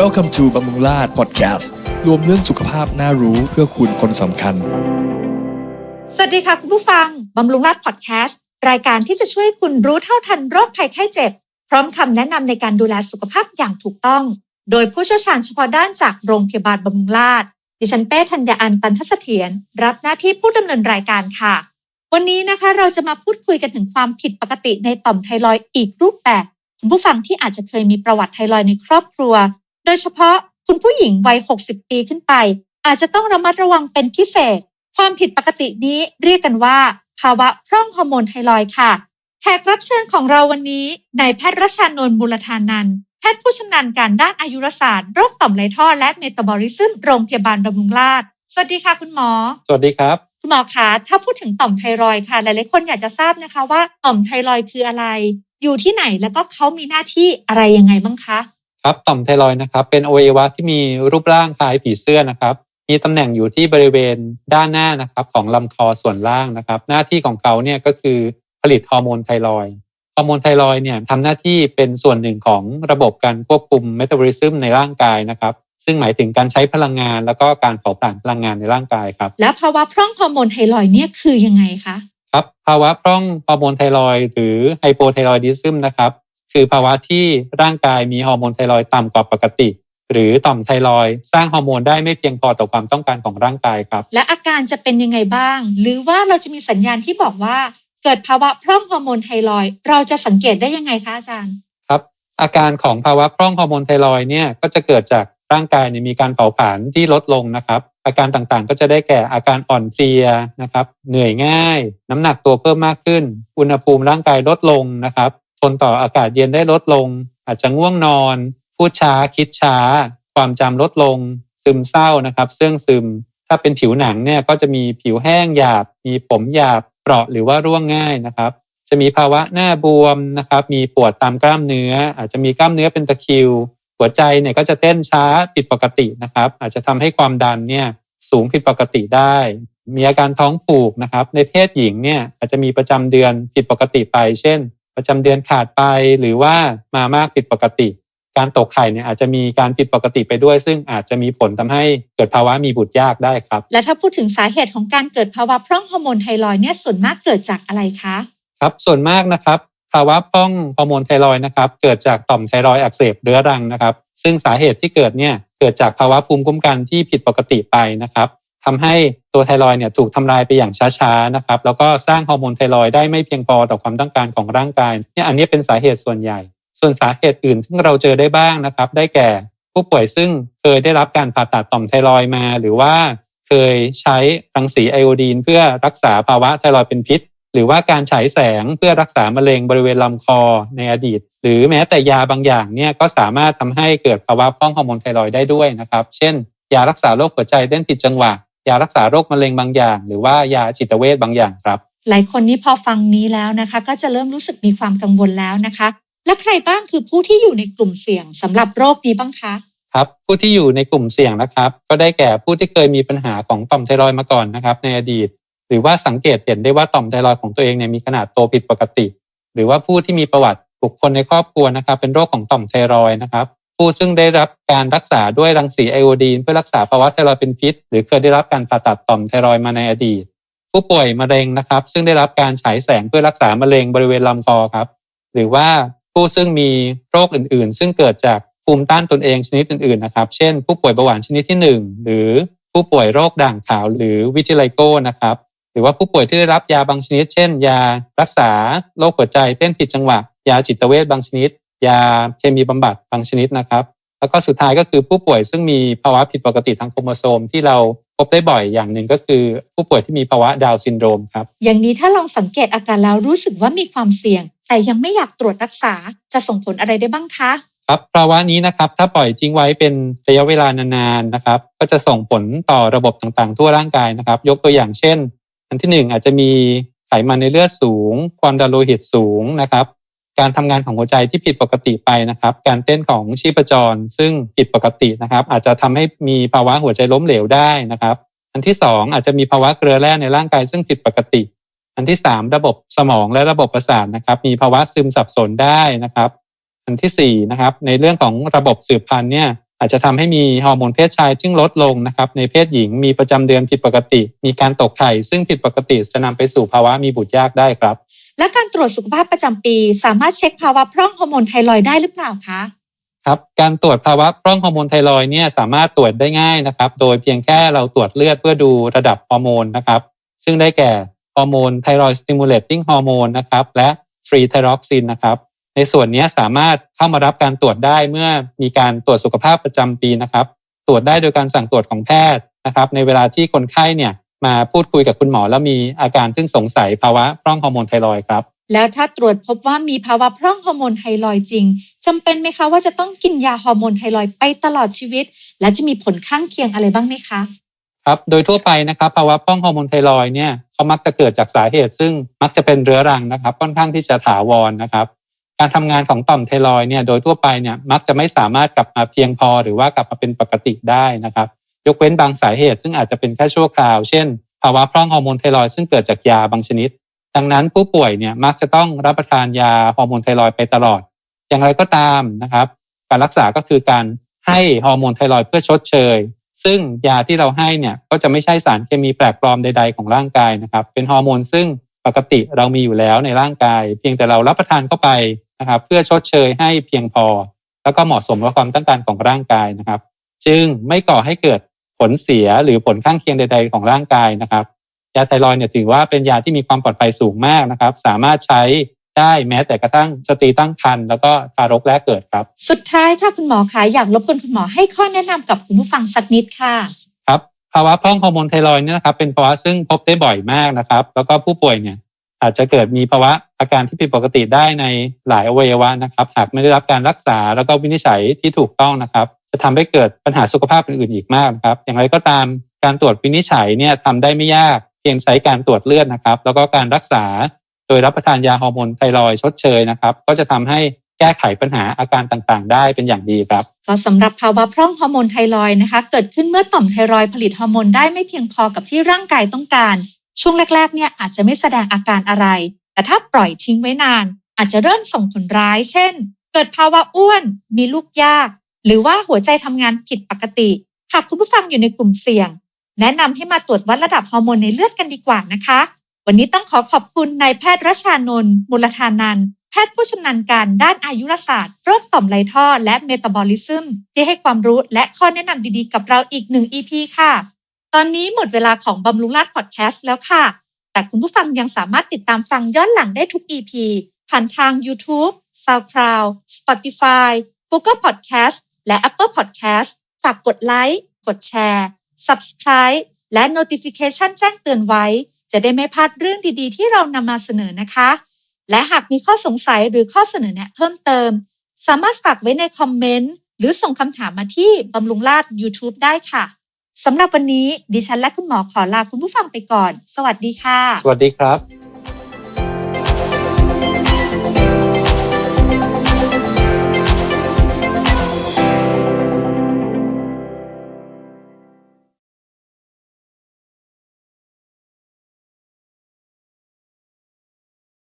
Welcome to บำรุงราช Podcast รวมเรื่องสุขภาพน่ารู้เพื่อคุณคนสำคัญ สวัสดีค่ะคุณผู้ฟัง บำรุงราชพอดแคสต์รายการที่จะช่วยคุณรู้เท่าทันโรคภัยไข้เจ็บ พร้อมคำแนะนำในการดูแลสุขภาพอย่างถูกต้อง โดยผู้เชี่ยวชาญเฉพาะด้านจากโรงพยาบาลบำรุงราษฎร์ดิฉันเป้ธัญญาอันตันทเสถียรรับหน้าที่ผู้ดำเนินรายการค่ะ วันนี้นะคะเราจะมาพูดคุยกันถึงความผิดปกติในต่อมไทรอยอีกรูปแบบคุณผู้ฟังที่อาจจะเคยมีประวัติไทรอยในครอบครัว โดยเฉพาะคุณผู้หญิงวัย 60 ปีขึ้นไป อาจจะต้องระมัดระวังเป็นพิเศษ ความผิดปกตินี้เรียกกันว่า ภาวะพร่องฮอร์โมนไทรอยด์ค่ะ แขกรับเชิญของเราวันนี้นายแพทย์รชานนท์บุรธานันท์แพทย์ผู้ชำนาญการด้านอายุรศาสตร์โรคต่อมไรท่อและเมตาบอลิซึมโรงพยาบาลบำรุงราษฎร์สวัสดีค่ะคุณหมอ สวัสดีครับ คุณหมอคะถ้าพูดถึงต่อมไทรอยด์ค่ะหลายๆคนอยากจะทราบนะคะว่าต่อมไทรอยด์คืออะไร อยู่ที่ไหนแล้วก็เขามีหน้าที่อะไรยังไงบ้างคะ ครับต่อมไทรอยด์นะครับ เป็นอวัยวะที่มีรูปร่างคล้ายผีเสื้อนะครับ มีตำแหน่งอยู่ที่บริเวณด้านหน้านะครับของลำคอส่วนล่างนะครับ หน้าที่ของเขาเนี่ยก็คือผลิตฮอร์โมนไทรอยด์ฮอร์โมนไทรอยด์เนี่ยทำหน้าที่เป็นส่วนหนึ่งของระบบการควบคุมเมตาบอลิซึมในร่างกายนะครับ ซึ่งหมายถึงการใช้พลังงานแล้วก็การเผาผลาญพลังงานในร่างกายครับ แล้วภาวะพร่องฮอร์โมนไทรอยด์เนี่ยคือยังไงคะ ครับ ภาวะพร่องฮอร์โมนไทรอยด์หรือไฮโปไทรอยดิซึมนะครับ คือภาวะที่ร่างกายมีฮอร์โมนไทรอยด์ต่ำกว่าปกติ หรือต่อมไทรอยด์สร้างฮอร์โมนได้ไม่เพียงพอต่อความต้องการของร่างกายครับ และอาการจะเป็นยังไงบ้าง หรือว่าเราจะมีสัญญาณที่บอกว่าเกิดภาวะพร่องฮอร์โมนไทรอยด์เราจะสังเกตได้ยังไงคะอาจารย์ครับ อาการของภาวะพร่องฮอร์โมนไทรอยด์เนี่ยก็จะเกิดจากร่างกายเนี่ยมีการเผาผลาญที่ลดลงนะครับ อาการต่างๆ ก็จะได้แก่อาการอ่อนเพลียนะครับ เหนื่อยง่าย น้ำหนักตัวเพิ่มมากขึ้น อุณหภูมิร่างกายลดลงนะครับ ทนต่ออากาศเย็นได้ลดลง อาจจะง่วงนอน พูดช้าคิดช้า ความจำลดลง ซึมเศร้านะครับเสื่องซึม ถ้าเป็นผิวหนังเนี่ยก็จะมีผิวแห้งหยาบ มีผมหยาบเปราะหรือว่าร่วงง่ายนะครับ จะมีภาวะหน้าบวมนะครับ มีปวดตามกล้ามเนื้อ อาจจะมีกล้ามเนื้อเป็นตะคริว หัวใจเนี่ยก็จะเต้นช้าผิดปกตินะครับ อาจจะทำให้ความดันเนี่ยสูงผิดปกติได้ มีอาการท้องผูกนะครับ ในเพศหญิงเนี่ยอาจจะมีประจำเดือนผิดปกติไป เช่น ประจำเดือนขาดไปหรือว่ามามากผิดปกติ การตกไข่เนี่ยอาจจะมีการผิดปกติไปด้วย ซึ่งอาจจะมีผลทำให้เกิดภาวะมีบุตรยากได้ครับ และถ้าพูดถึงสาเหตุของการเกิดภาวะพร่องฮอร์โมนไทรอยด์เนี่ยส่วนมากเกิดจากอะไรคะครับส่วนมากนะครับภาวะพร่องฮอร์โมนไทรอยด์นะครับเกิดจากต่อมไทรอยด์อักเสบเรื้อรังนะครับ ซึ่งสาเหตุที่เกิดเนี่ยเกิดจากภาวะภูมิคุ้มกันที่ผิดปกติไปนะครับทำให้ ตัวไทรอยเนี่ยถูกทำลายไปอย่างช้าๆนะครับแล้วก็สร้างฮอร์โมนไทรอยได้ไม่เพียงพอต่อความต้องการของร่างกายเนี่ยอันนี้เป็นสาเหตุส่วนใหญ่ ส่วนสาเหตุอื่นที่เราเจอได้บ้างนะครับได้แก่ผู้ป่วยซึ่งเคยได้รับการผ่าตัดต่อมไทรอยมา หรือว่าเคยใช้รังสีไอโอดีน เพื่อรักษาภาวะไทรอยเป็นพิษ หรือว่าการฉายแสงเพื่อรักษามะเร็งบริเวณลำคอในอดีต หรือแม้แต่ยาบางอย่างเนี่ยก็สามารถทำให้เกิดภาวะพร่องฮอร์โมนไทรอยได้ด้วยนะครับ เช่น ยารักษาโรคหัวใจเต้นผิดจังหวะ ยารักษาโรคมะเร็งบางอย่าง หรือว่ายาจิตเวชบางอย่างครับ หลายคนนี้พอฟังนี้แล้วนะคะ ก็จะเริ่มรู้สึกมีความกังวลแล้วนะคะ และใครบ้างคือผู้ที่อยู่ในกลุ่มเสี่ยงสำหรับโรคนี้บ้างคะครับผู้ที่อยู่ในกลุ่มเสี่ยงนะครับ ก็ได้แก่ผู้ที่เคยมีปัญหาของต่อมไทรอยด์มาก่อนนะครับ ในอดีต หรือว่าสังเกตเห็นได้ว่าต่อมไทรอยด์ของตัวเองเนี่ยมีขนาดโตผิดปกติ หรือว่าผู้ที่มีประวัติบุคคลในครอบครัวนะครับ เป็นโรคของต่อมไทรอยด์นะครับ ผู้ซึ่งได้รับการรักษาด้วยรังสีไอโอดีน เพื่อรักษาภาวะไทรอยด์เป็นพิษ หรือเคยได้รับการผ่าตัดต่อมไทรอยด์มาในอดีต ผู้ป่วยมะเร็งนะครับ ซึ่งได้รับการฉายแสงเพื่อรักษามะเร็งบริเวณลำคอครับ หรือว่าผู้ซึ่งมีโรคอื่น ๆ ซึ่งเกิดจากภูมิต้านตนเองชนิดอื่น ๆ นะครับ เช่น ผู้ป่วยเบาหวานชนิดที่ 1 หรือผู้ป่วยโรคด่างขาวหรือวิจิไลโก้นะครับหรือว่าผู้ป่วยที่ได้รับยาบางชนิด เช่น ยารักษาโรคหัวใจเต้นผิดจังหวะ ยาจิตเวชบางชนิด ยาเคมีบำบัดบางชนิดนะครับ แล้วก็สุดท้ายก็คือผู้ป่วยซึ่งมีภาวะผิดปกติทางโครโมโซมที่เราพบได้บ่อยอย่างหนึ่งก็คือ ผู้ป่วยที่มีภาวะดาวน์ซินโดรมครับ อย่างนี้ถ้าลองสังเกตอาการแล้วรู้สึกว่ามีความเสี่ยง แต่ยังไม่อยากตรวจรักษาจะส่งผลอะไรได้บ้างคะครับภาวะนี้นะครับถ้าปล่อยทิ้งไว้เป็นระยะเวลานานๆนะครับ ก็จะส่งผลต่อระบบต่างๆ ทั่วร่างกายนะครับ ยกตัวอย่างเช่น อันที่หนึ่งอาจจะมีไขมันในเลือดสูง ความดันโลหิตสูงนะครับ การทำงานของหัวใจที่ผิดปกติไปนะครับ การเต้นของชีพจร ซึ่งผิดปกตินะครับ อาจจะทำให้มีภาวะหัวใจล้มเหลวได้นะครับ อันที่สองอาจจะมีภาวะเกลือแร่ในร่างกายซึ่งผิดปกติ อันที่ 3 ระบบสมองและระบบประสาทนะครับ มีภาวะซึมสับสนได้นะครับ อันที่4นะครับในเรื่องของระบบสืบพันธุ์เนี่ยอาจจะทำให้มีฮอร์โมนเพศชายซึ่งลดลงนะครับในเพศหญิงมีประจำเดือนผิดปกติ มีการตกไข่ซึ่งผิดปกติจะนำไปสู่ภาวะมีบุตรยากได้ครับ และการตรวจสุขภาพประจำปี สามารถเช็คภาวะพร่องฮอร์โมนไทรอยได้หรือเปล่าคะครับการตรวจภาวะพร่องฮอร์โมนไทรอยเนี่ยสามารถตรวจได้ง่ายนะครับ โดยเพียงแค่เราตรวจเลือดเพื่อดูระดับฮอร์โมนนะครับ ซึ่งได้แก่ฮอร์โมนไทรอยสติมูลเลตติ้งฮอร์โมนนะครับและฟรีไทรอกซินนะครับในส่วนนี้สามารถเข้ามารับการตรวจได้เมื่อมีการตรวจสุขภาพประจำปีนะครับ ตรวจได้โดยการสั่งตรวจของแพทย์นะครับ ในเวลาที่คนไข้เนี่ย มาพูดคุยกับคุณหมอ แล้วมีอาการซึ่งสงสัยภาวะพร่องฮอร์โมนไทรอยด์ครับ แล้วถ้าตรวจพบว่ามีภาวะพร่องฮอร์โมนไทรอยด์จริงจำเป็นไหมคะว่าจะต้องกินยาฮอร์โมนไทรอยด์ไปตลอดชีวิต และจะมีผลข้างเคียงอะไรบ้างไหมคะครับโดยทั่วไปนะครับภาวะพร่องฮอร์โมนไทรอยด์เนี่ยเขามักจะเกิดจากสาเหตุ ซึ่งมักจะเป็นเรื้อรังนะครับ ค่อนข้างที่จะถาวรนะครับการทำงานของต่อมไทรอยด์เนี่ยโดยทั่วไปเนี่ยมักจะไม่สามารถกลับมาเพียงพอหรือว่ากลับมาเป็นปกติได้นะครับ ยกเว้นบางสาเหตุ ซึ่งอาจจะเป็นแค่ชั่วคราว เช่น ภาวะพร่องฮอร์โมนไทรอยซึ่งเกิดจากยาบางชนิด ดังนั้นผู้ป่วยเนี่ยมักจะต้องรับประทานยาฮอร์โมนไทรอยไปตลอด อย่างไรก็ตามนะครับการรักษาก็คือการให้ฮอร์โมนไทรอยเพื่อชดเชย ซึ่งยาที่เราให้เนี่ยก็จะไม่ใช่สารเคมีแปลกปลอมใด ๆ ของร่างกายนะครับ เป็นฮอร์โมนซึ่งปกติเรามีอยู่แล้วในร่างกาย เพียงแต่เรารับประทานเข้าไปนะครับ เพื่อชดเชยให้เพียงพอ แล้วก็เหมาะสมกับความต้องการของร่างกายนะครับ จึงไม่ก่อให้เกิด ผลเสียหรือผลข้างเคียงใด ๆ ของร่างกายนะครับ ยาไทรอยด์เนี่ยถือว่าเป็นยาที่มีความปลอดภัยสูงมากนะครับ สามารถใช้ได้แม้แต่กระทั่งสตรีตั้งครรภ์แล้วก็ทารกแรกเกิดครับ สุดท้ายค่ะคุณหมอคะอยากรบกวนคุณหมอให้ข้อแนะนำกับคุณผู้ฟังสักนิดค่ะครับภาวะพร่องฮอร์โมนไทรอยด์เนี่ยนะครับเป็นภาวะซึ่งพบได้บ่อยมากนะครับ แล้วก็ผู้ป่วยเนี่ยอาจจะเกิดมีภาวะอาการที่ผิดปกติได้ในหลายอวัยวะนะครับ หากไม่ได้รับการรักษาแล้วก็วินิจฉัยที่ถูกต้องนะครับจะทำให้เกิดปัญหาสุขภาพอื่นๆอีกมากนะครับ อย่างไรก็ตามการตรวจวินิจฉัยเนี่ยทำได้ไม่ยากเพียงใช้การตรวจเลือดนะครับ แล้วก็การรักษาโดยรับประทานยาฮอร์โมนไทรอยด์ชดเชยนะครับ ก็จะทำให้แก้ไขปัญหาอาการต่างๆ ได้เป็นอย่างดีครับ ก็สำหรับภาวะพร่องฮอร์โมนไทรอยนะคะ เกิดขึ้นเมื่อต่อมไทรอยผลิตฮอร์โมนได้ไม่เพียงพอกับที่ร่างกายต้องการ ช่วงแรกๆเนี่ยอาจจะไม่แสดงอาการอะไร แต่ถ้าปล่อยทิ้งไว้นาน อาจจะเริ่มส่งผลร้าย เช่น เกิดภาวะอ้วน มีลูกยาก หรือว่าหัวใจทำงานผิดปกติ หากคุณผู้ฟังอยู่ในกลุ่มเสี่ยง แนะนำให้มาตรวจวัดระดับฮอร์โมนในเลือดกันดีกว่านะคะ วันนี้ต้องขอขอบคุณนายแพทย์รัชานนท์มูลธานันแพทย์ผู้ชำนาญการด้านอายุรศาสตร์โรคต่อมไรท่อ และเมตาบอลิซึมที่ให้ความรู้และข้อแนะนำดีๆ กับเราอีกหนึ่ง EP ค่ะ ตอนนี้หมดเวลาของบำรุงราชพอดแคสต์แล้วค่ะ แต่คุณผู้ฟังยังสามารถติดตามฟังย้อนหลังได้ทุก EP ผ่านทาง YouTube, SoundCloud, Spotify, Google Podcast และ Apple Podcast ฝากกดไลค์กดแชร์ Subscribe และ Notification แจ้งเตือนไว้ จะได้ไม่พลาดเรื่องดีๆ ที่เรานำมาเสนอนะคะ และหากมีข้อสงสัยหรือข้อเสนอแนะเพิ่มเติม สามารถฝากไว้ในคอมเมนต์หรือส่งคำถามมาที่บำรุงราช YouTube ได้ค่ะสำหรับวันนี้ดิฉันและคุณหมอขอลาคุณผู้ฟังไปก่อน สวัสดีค่ะ สวัสดีครับ